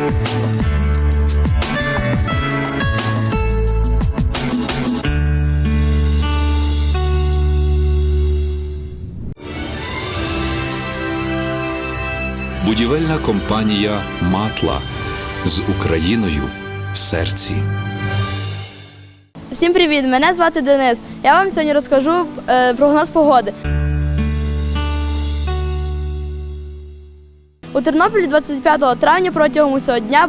Будівельна компанія Матла з Україною в серці. Всім привіт! Мене звати Денис. Я вам сьогодні розкажу е, прогноз погоди. У Тернополі 25 травня протягом усього дня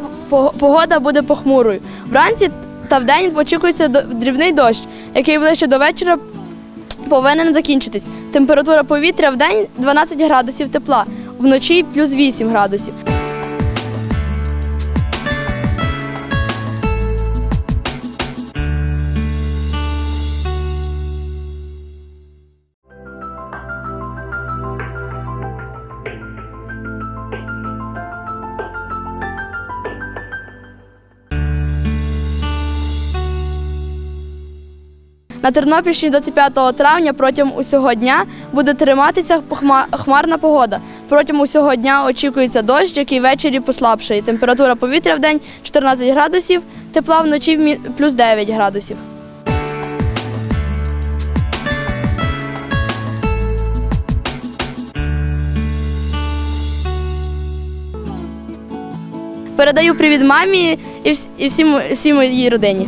погода буде похмурою. Вранці та вдень очікується дрібний дощ, який ближче до вечора повинен закінчитись. Температура повітря в день 12 градусів тепла, вночі плюс 8 градусів. На Тернопільщині 25 травня протягом усього дня буде триматися хмарна погода. Протягом усього дня очікується дощ, який ввечері послабшає. Температура повітря в день 14 градусів, тепла вночі плюс 9 градусів. Передаю привіт мамі і, вс- і всім, моїй родині.